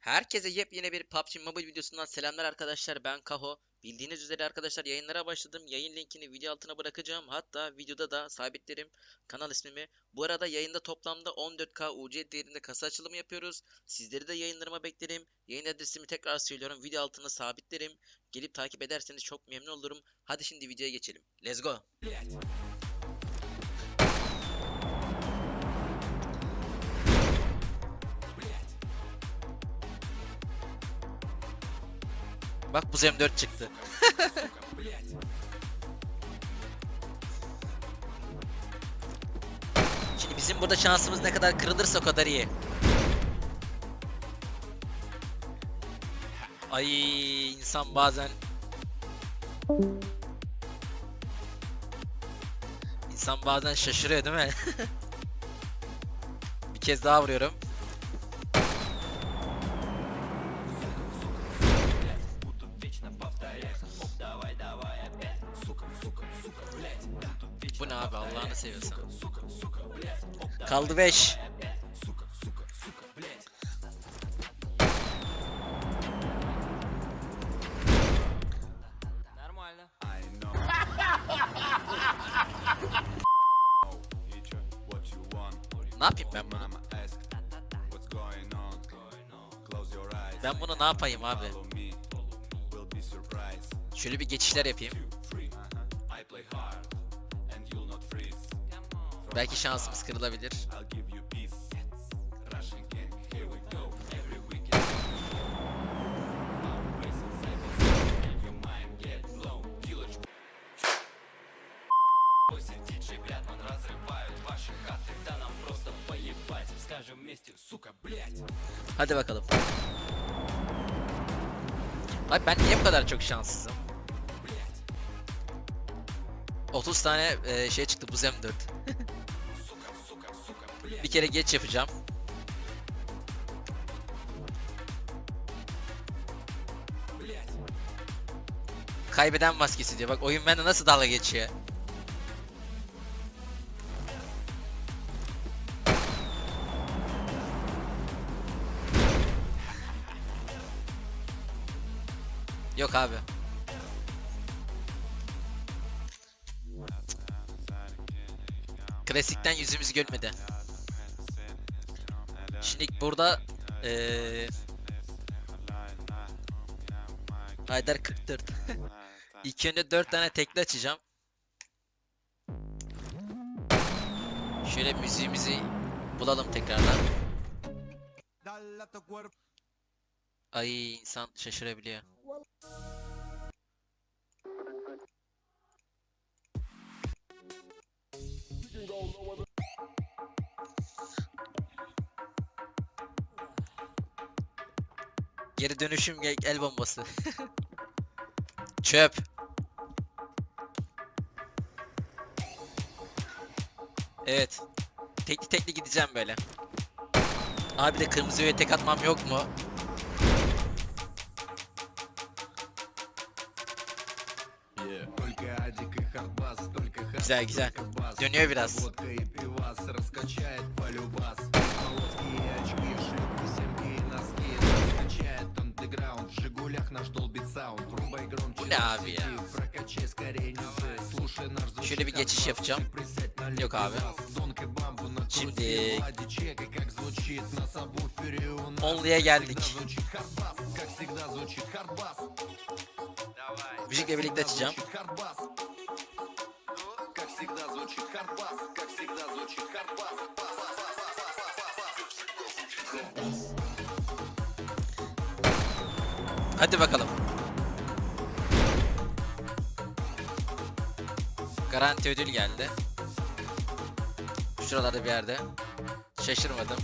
Herkese yepyeni bir PUBG Mobile videosundan selamlar arkadaşlar. Ben Kaho. Bildiğiniz üzere arkadaşlar yayınlara başladım. Yayın linkini video altına bırakacağım. Hatta videoda da sabitlerim kanal ismimi. Bu arada yayında toplamda 14k UC değerinde kasa açılımı yapıyoruz. Sizleri de yayınlarıma beklerim. Yayın adresimi tekrar söylüyorum. Video altına sabitlerim. Gelip takip ederseniz çok memnun olurum. Hadi şimdi videoya geçelim. Let's go. Bak bu M4 çıktı. Şimdi bizim burada şansımız ne kadar kırılırsa o kadar iyi. Ay insan bazen İnsan bazen şaşırıyor değil mi? Bir kez daha vuruyorum. seviyorsan. Kaldı 5. ne yapayım ben bunu? Ben bunu ne yapayım abi? Şöyle bir geçişler yapayım. Belki şansımız kırılabilir. Hadi bakalım. Abi ben niye bu kadar çok şanssızım? 30 tane e, şey çıktı bu M4. Bir kere geç yapacağım. Kaybeden maskesi diyor. Bak oyun bende nasıl dalga geçiyor. Yok abi. Klasikten yüzümüz gülmedi. Şimdi burada eee Haydar 44. İlk önce 4 tane tekli açacağım. Şöyle müziğimizi bulalım tekrardan. Ay insan şaşırabiliyor. Geri dönüşüm el bombası. Çöp. Evet. Tekli tekli gideceğim böyle. Abi de kırmızı tek atmam yok mu? Güzel güzel. Dönüyor biraz. Bu ne abi ya? Şöyle bir geçiş yapacağım. Yok abi. Şimdi Onlu'ya geldik. Müzikle birlikte açacağım. Hadi bakalım. Garanti ödül geldi. Şuralarda bir yerde. Şaşırmadım.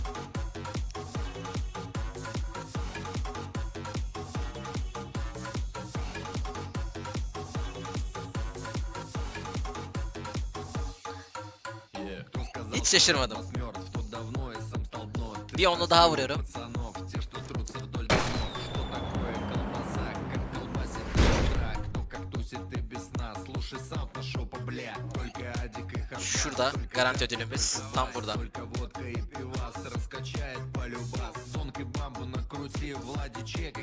Hiç şaşırmadım. Bir onlu daha vuruyorum. burada. Garanti ödülümüz tam burada.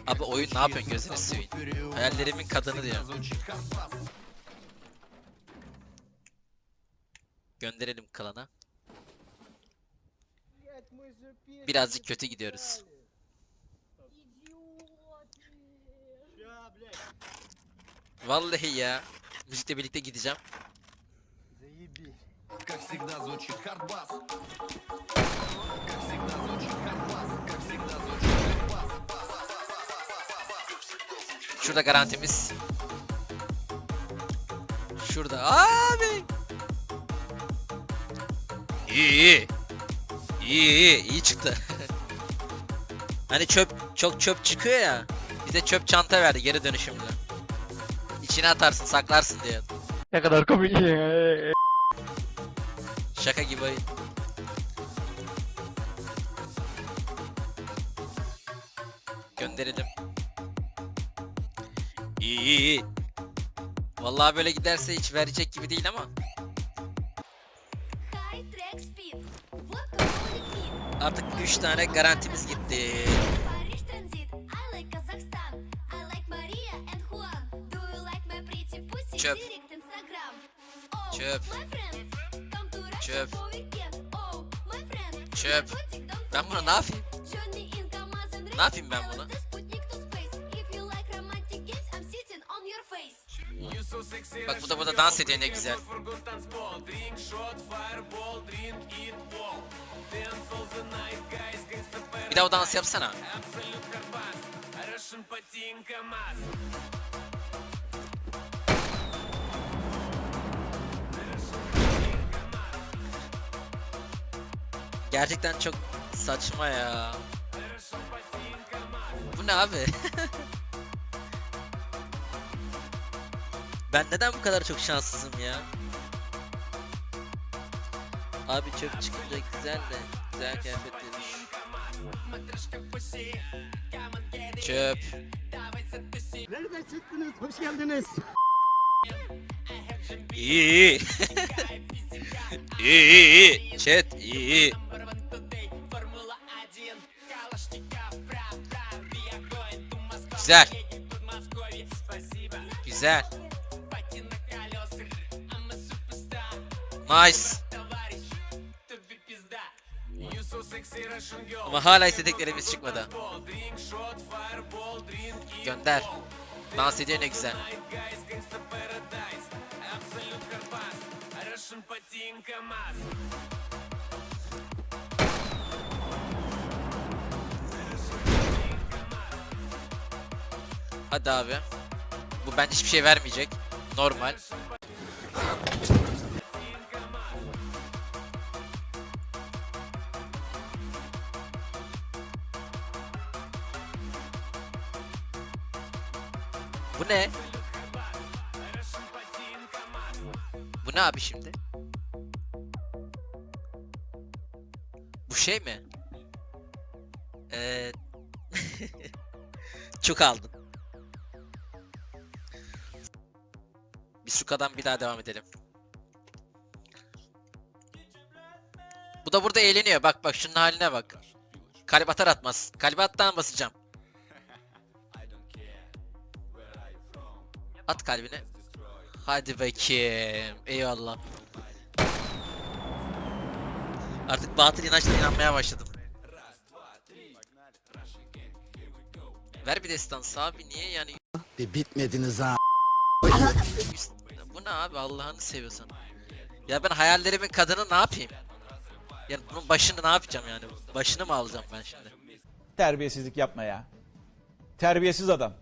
Abi oyun ne yapıyorsun gözünü seveyim. Hayallerimin kadını diyorum. Gönderelim kalana. Birazcık kötü gidiyoruz. Vallahi ya. Müzikle birlikte gideceğim. Как всегда звучит хардбас Как всегда звучит хардбас Как всегда звучит хардбас Şurada garantimiz. Şurada. Abi. İyi iyi. İyi iyi. iyi çıktı. hani çöp çok çöp çıkıyor ya. Bize çöp çanta verdi geri dönüşümlü. İçine atarsın saklarsın diye. Ne kadar komik. Şaka gibi. Gönderelim. İyi, iyi. Vallahi böyle giderse hiç verecek gibi değil ama. Artık 3 tane garantimiz gitti. Çöp. Ben forget. ne yapayım? Ne yapayım ben face. Bak bu da bu da dans ediyor ne güzel. Bir daha o dans yapsana. Gerçekten çok saçma ya. Bu ne abi? ben neden bu kadar çok şanssızım ya? Abi çöp çıkınca güzel de güzel kıyafet demiş. Çöp. Nereden çıktınız? Hoş geldiniz. İyi iyi. iyi iyi iyi. Chat iyi iyi. Güzel. Güzel. Nice. Ama hala istediklerimiz çıkmadı. Gönder. Dans ediyor ne güzel. Hadi abi. Bu bence hiçbir şey vermeyecek. Normal. Bu ne? Bu ne abi şimdi? Bu şey mi? Eee Çok aldın. Bir Suka'dan bir daha devam edelim. Bu da burada eğleniyor. Bak bak şunun haline bak. Kalp atar atmaz. Kalp attan basacağım. At kalbine. Hadi bakayım. Eyvallah. Artık batıl inançla inanmaya başladım. Ver bir destansı abi niye yani Bir bitmediniz ha. Ne abi Allah'ını seviyorsan. Ya ben hayallerimin kadını ne yapayım? Yani bunun başını ne yapacağım yani? Başını mı alacağım ben şimdi? Terbiyesizlik yapma ya. Terbiyesiz adam.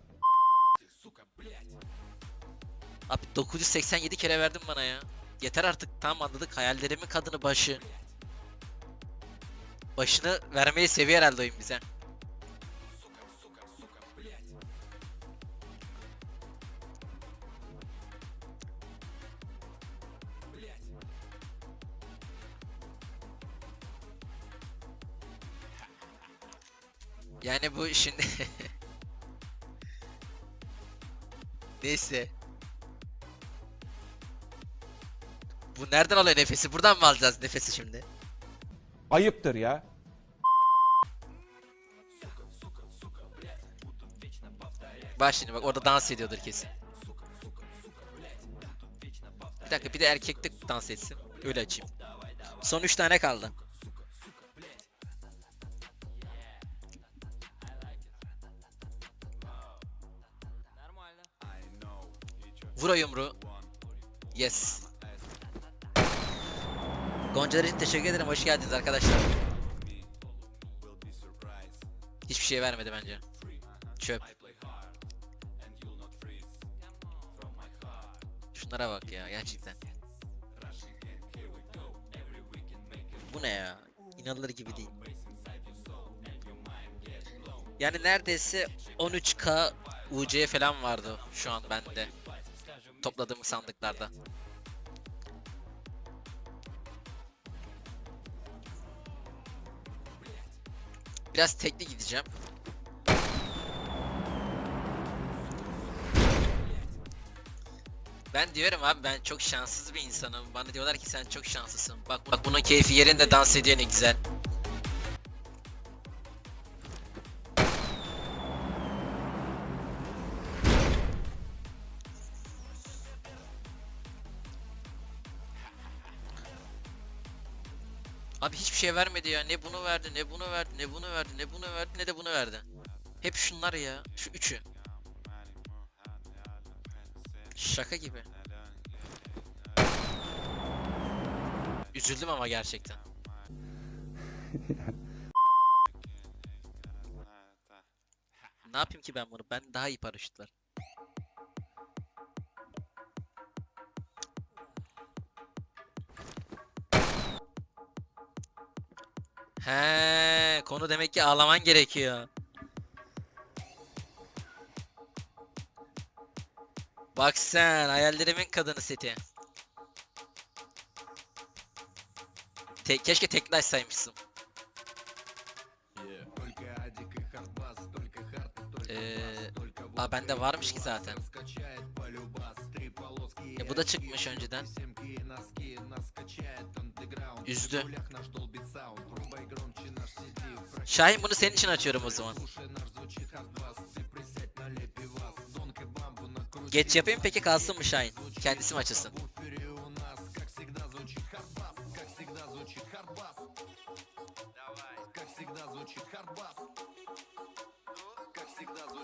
Abi 987 kere verdin bana ya. Yeter artık tamam anladık hayallerimin kadını başı. Başını vermeyi seviyor herhalde oyun bize. Yani bu şimdi Neyse. Bu nereden alıyor nefesi? Buradan mı alacağız nefesi şimdi? Ayıptır ya. Bak şimdi bak orada dans ediyordur kesin. Bir dakika bir de erkek de dans etsin. Öyle açayım. Son 3 tane kaldı. Vur o yumruğu. Yes. Goncalar için teşekkür ederim. Hoş geldiniz arkadaşlar. Hiçbir şey vermedi bence. Çöp. Şunlara bak ya gerçekten. Bu ne ya? İnanılır gibi değil. Yani neredeyse 13k UC falan vardı şu an bende. Topladığım sandıklarda. Biraz tekli gideceğim. Ben diyorum abi ben çok şanssız bir insanım. Bana diyorlar ki sen çok şanslısın. Bak bak bunun keyfi yerinde dans ediyor ne güzel. Şey vermedi ya. Ne bunu verdi, ne bunu verdi, ne bunu verdi, ne bunu verdi, ne de bunu verdi. Hep şunlar ya. Şu üçü. Şaka gibi. Üzüldüm ama gerçekten. ne yapayım ki ben bunu? Ben daha iyi paraşüt He, konu demek ki ağlaman gerekiyor. Bak sen hayallerimin kadını seti. Te keşke teklaş saymışsın. Ee, aa bende varmış ki zaten. E, bu da çıkmış önceden. Üzdü. Şahin bunu senin için açıyorum o zaman. Geç yapayım peki kalsın mı Şahin? Kendisi mi açılsın?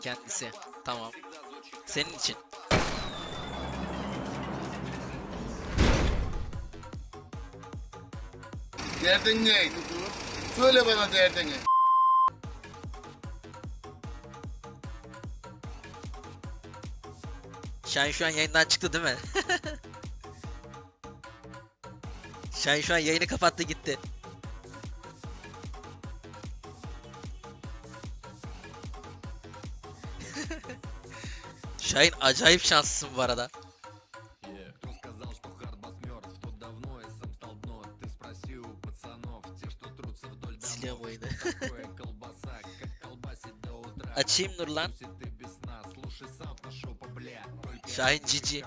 Kendisi. Tamam. Senin için. Derdin neydi dur? Söyle bana derdini. Şahin şu an yayından çıktı değil mi? Şahin şu an yayını kapattı gitti. Şahin acayip şanslısın bu arada. Kimdir lan? Şahin Cici.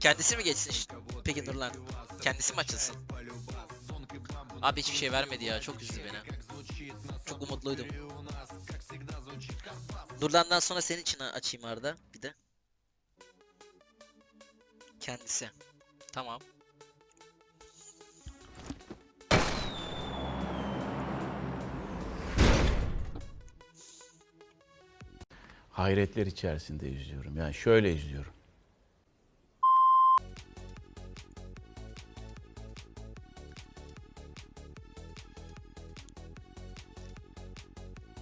Kendisi mi geçsin? Peki Nurlan. Kendisi mi açılsın? Abi hiçbir şey vermedi ya. Çok üzdü beni. Çok umutluydum. Nurlan'dan sonra senin için açayım Arda. Bir de. Kendisi. Tamam. Hayretler içerisinde izliyorum. Yani şöyle izliyorum.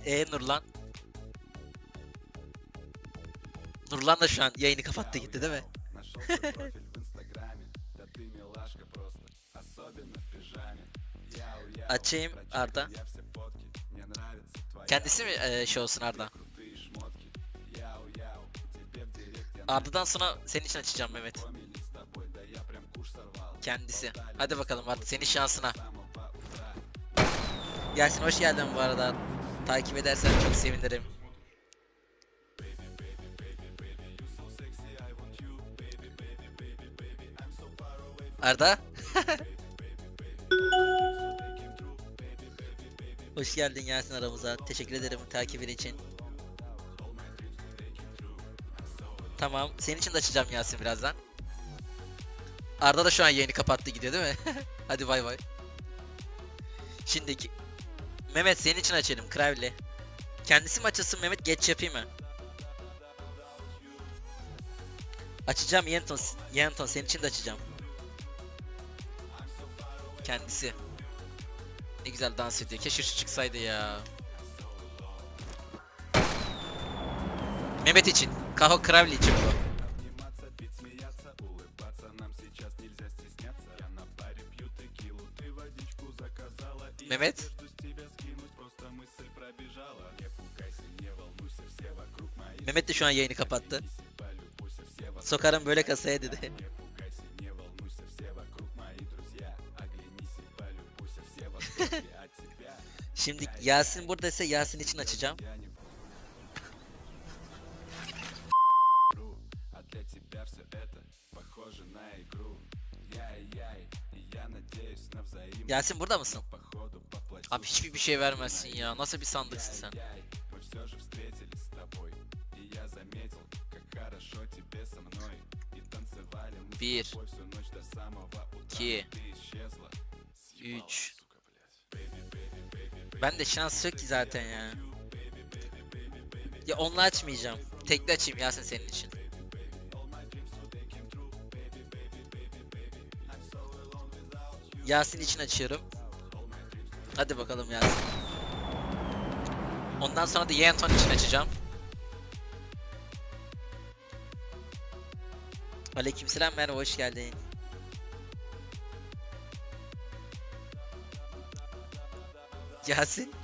E Nurlan. Nurlan da şu an yayını kapattı gitti değil mi? Açayım Arda. Kendisi mi e, şey olsun Arda? Arda'dan sonra senin için açacağım Mehmet. Kendisi. Hadi bakalım Arda senin şansına. Gelsin hoş geldin bu arada. Takip edersen çok sevinirim. Arda? Hoş geldin Yasin aramıza. Teşekkür ederim takibin için. Tamam. Senin için de açacağım Yasin birazdan. Arda da şu an yayını kapattı gidiyor değil mi? Hadi bay bay. Şimdiki Mehmet senin için açalım Kravli. Kendisi mi açılsın Mehmet geç yapayım mı? Açacağım Yenton. Yenton senin için de açacağım. Kendisi. Ne güzel dans ediyor. Keşke şu çıksaydı ya. Mehmet için. Kaho Kravliç'i bu. Mehmet. Mehmet de şu an yayını kapattı. Sokarım böyle kasaya dedi. Şimdi Yasin burada ise Yasin için açacağım. Gelsin burada mısın? Abi hiçbir bir şey vermezsin ya. Nasıl bir sandıksın sen? Bir. İki. Üç. Ben de şans yok ki zaten ya. Ya onu açmayacağım. Tekli açayım Yasin senin için. Yasin için açıyorum. Hadi bakalım Yasin. Ondan sonra da Yenton için açacağım. Aleykümselam merhaba hoş geldin. Yasin.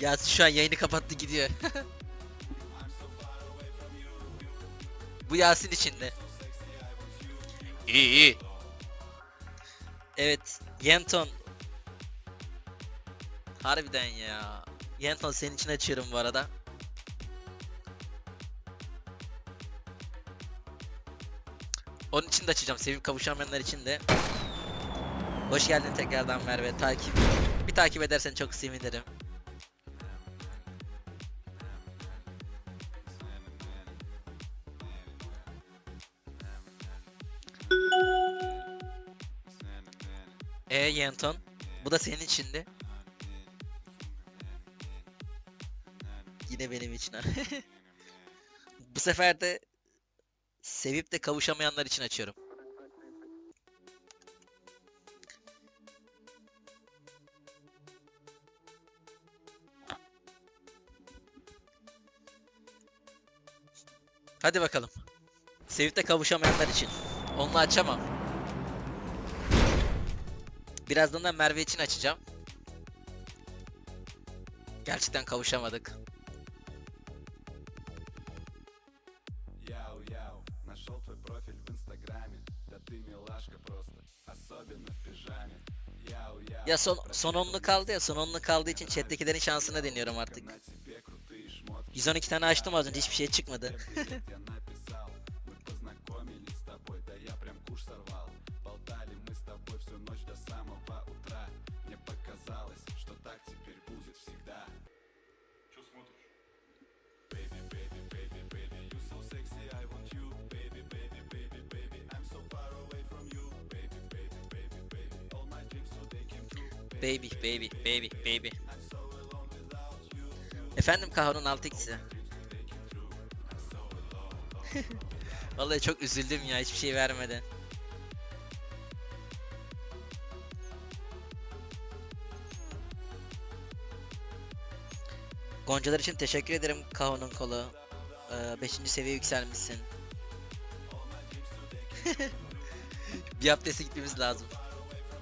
Yasin şu an yayını kapattı gidiyor. Bu Yasin içinde. İyi iyi. Evet. Yenton. Harbiden ya. Yenton senin için açıyorum bu arada. Onun için de açacağım. Sevip kavuşamayanlar için de. Hoş geldin tekrardan Merve. Takip bir takip edersen çok sevinirim. Yenton. Bu da senin içindi. Yine benim için. Bu sefer de sevip de kavuşamayanlar için açıyorum. Hadi bakalım. Sevip de kavuşamayanlar için. Onunla açamam. Birazdan da Merve için açacağım. Gerçekten kavuşamadık. Ya son, son onlu kaldı ya son onlu kaldığı için chat'tekilerin şansına deniyorum artık. 112 tane açtım az önce hiçbir şey çıkmadı. Baby baby baby baby. Efendim Kahro'nun 6x'i. Vallahi çok üzüldüm ya hiçbir şey vermeden. Goncalar için teşekkür ederim Kahro'nun kolu. 5. seviye yükselmişsin. Bir hafta gitmemiz lazım.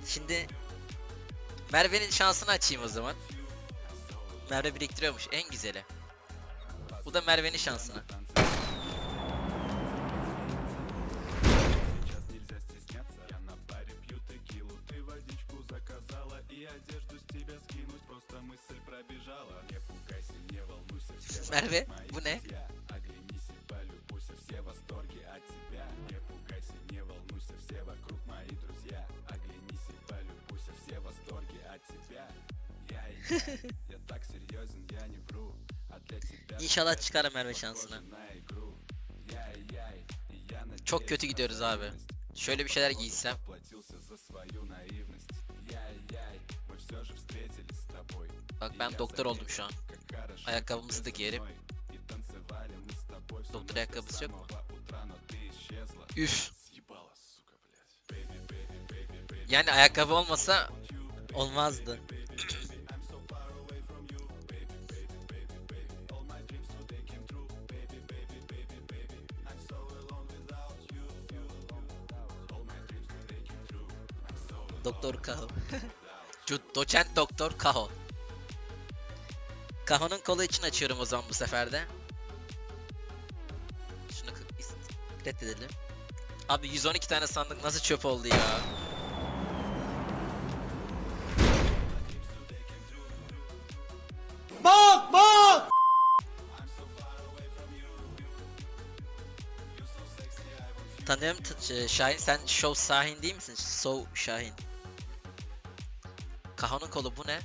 Şimdi Merve'nin şansını açayım o zaman. Merve biriktiriyormuş en güzeli. Bu da Merve'nin şansını. Merve bu ne? İnşallah çıkarım Merve şansına. Çok kötü gidiyoruz abi. Şöyle bir şeyler giysem. Bak ben doktor oldum şu an. Ayakkabımızı da giyerim. Doktor ayakkabısı yok mu? Üf. Yani ayakkabı olmasa olmazdı. Doktor Kaho. Doçent Doktor Kaho. Kaho'nun kolu için açıyorum o zaman bu sefer de. Şunu reddedelim. Abi 112 tane sandık nasıl çöp oldu ya? Bak bak! Tanıyorum Şahin sen Show Şahin değil misin? So Şahin. Kaho'nun kolu bu ne?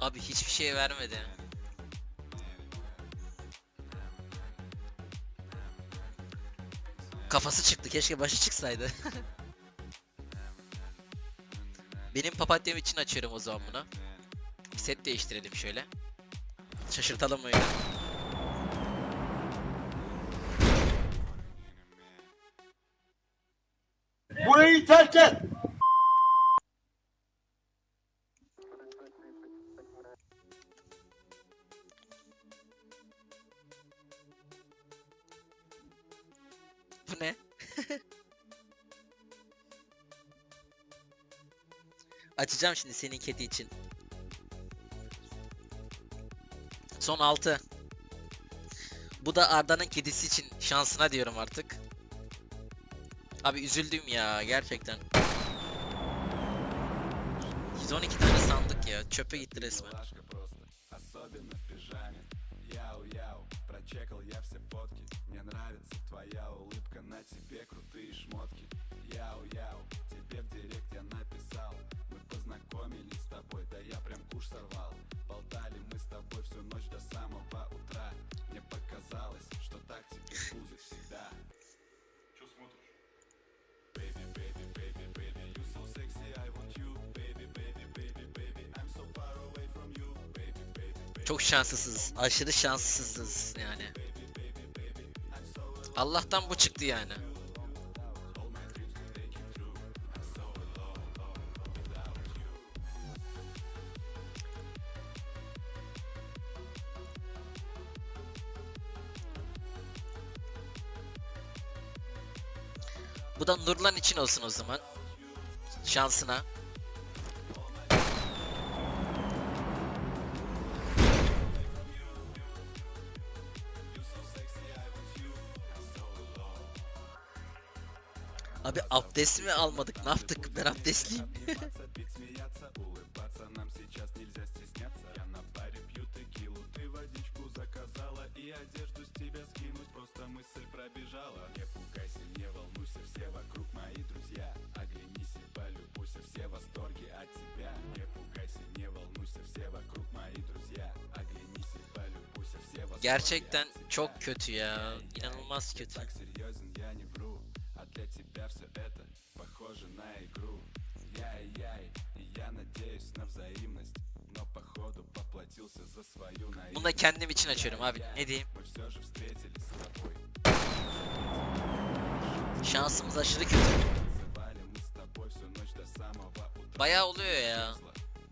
Abi hiçbir şey vermedi. Kafası çıktı. Keşke başı çıksaydı. Benim papatyam için açıyorum o zaman bunu. Set değiştirelim şöyle. Şaşırtalım öyle. Burayı terk et! Bu ne? Açacağım şimdi senin kedi için. Son 6. Bu da Arda'nın kedisi için şansına diyorum artık. Abi üzüldüm ya gerçekten. 112 tane sandık ya çöpe gitti resmen. Милашка просто, особенно в пижаме Яу-яу, прочекал я все фотки Мне нравится твоя улыбка, на тебе крутые шмотки Яу-яу, тебе в директ я написал Мы познакомились с тобой, да я прям куш сорвал Çok şanslısız. Aşırı şanssızız yani. Allah'tan bu çıktı yani. Bu da Nurlan için olsun o zaman. Şansına. abdest mi almadık? Ne yaptık? Ben abdestliyim. Gerçekten çok kötü ya. İnanılmaz kötü похоже на игру Яй-яй, и я надеюсь на взаимность Но походу поплатился за свою наивность Bunu da kendim için açıyorum abi. Ne diyeyim? Мы все же встретились с тобой Şansımız aşırı kötü. Танцевали мы с тобой всю ночь до самого утра Bayağı oluyor ya.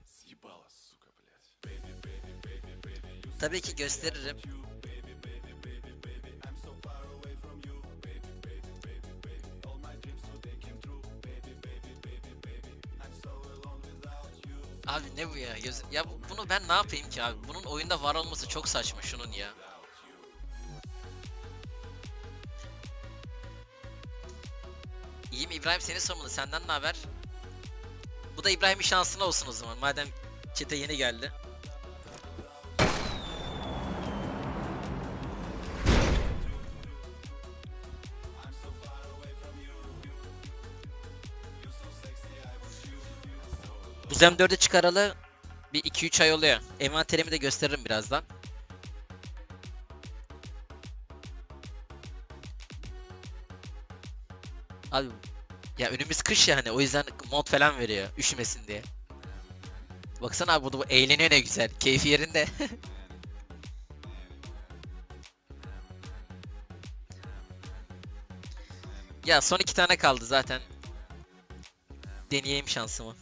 Съебала, сука, блядь Baby, baby, baby, baby, you Tabii ki gösteririm. Abi ne bu ya? Göz... Ya bu- bunu ben ne yapayım ki abi? Bunun oyunda var olması çok saçma şunun ya. İyiyim İbrahim seni sormalı. Senden ne haber? Bu da İbrahim'in şansına olsun o zaman. Madem çete yeni geldi. Zem 4'ü çıkaralı bir 2-3 ay oluyor. Envanterimi de gösteririm birazdan. Abi ya önümüz kış ya hani o yüzden mod falan veriyor üşümesin diye. Baksana abi bu, bu eğleniyor ne güzel. Keyfi yerinde. ya son iki tane kaldı zaten. Deneyeyim şansımı.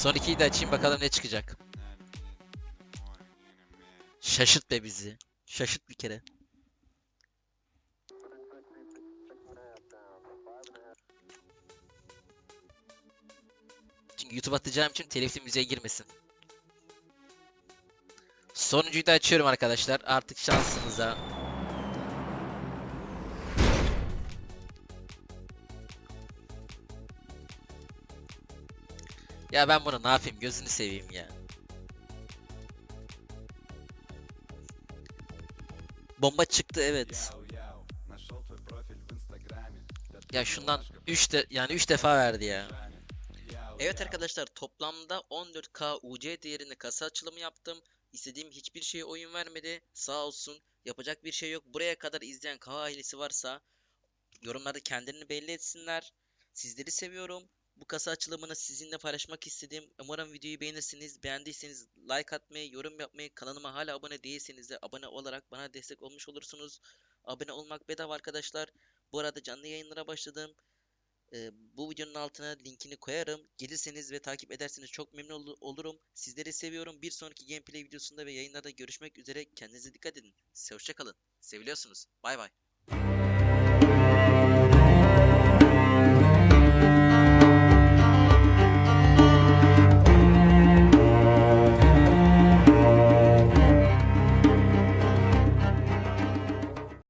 Son ikiyi de açayım bakalım ne çıkacak. Şaşırt be bizi. Şaşırt bir kere. Çünkü YouTube atacağım için telifli müziğe girmesin. Sonuncuyu da açıyorum arkadaşlar. Artık şansınıza. Ya ben bunu ne yapayım gözünü seveyim ya. Bomba çıktı evet. Ya şundan 3 de yani 3 defa verdi ya. Evet arkadaşlar toplamda 14K UC değerinde kasa açılımı yaptım. İstediğim hiçbir şeye oyun vermedi. Sağ olsun. Yapacak bir şey yok. Buraya kadar izleyen K ailesi varsa yorumlarda kendini belli etsinler. Sizleri seviyorum. Bu kasa açılımını sizinle paylaşmak istedim. Umarım videoyu beğenirsiniz. Beğendiyseniz like atmayı, yorum yapmayı, kanalıma hala abone değilseniz de abone olarak bana destek olmuş olursunuz. Abone olmak bedava arkadaşlar. Bu arada canlı yayınlara başladım. Ee, bu videonun altına linkini koyarım. Gelirseniz ve takip ederseniz çok memnun ol- olurum. Sizleri seviyorum. Bir sonraki gameplay videosunda ve yayınlarda görüşmek üzere. Kendinize dikkat edin. Hoşça kalın. Seviliyorsunuz. Bay bay.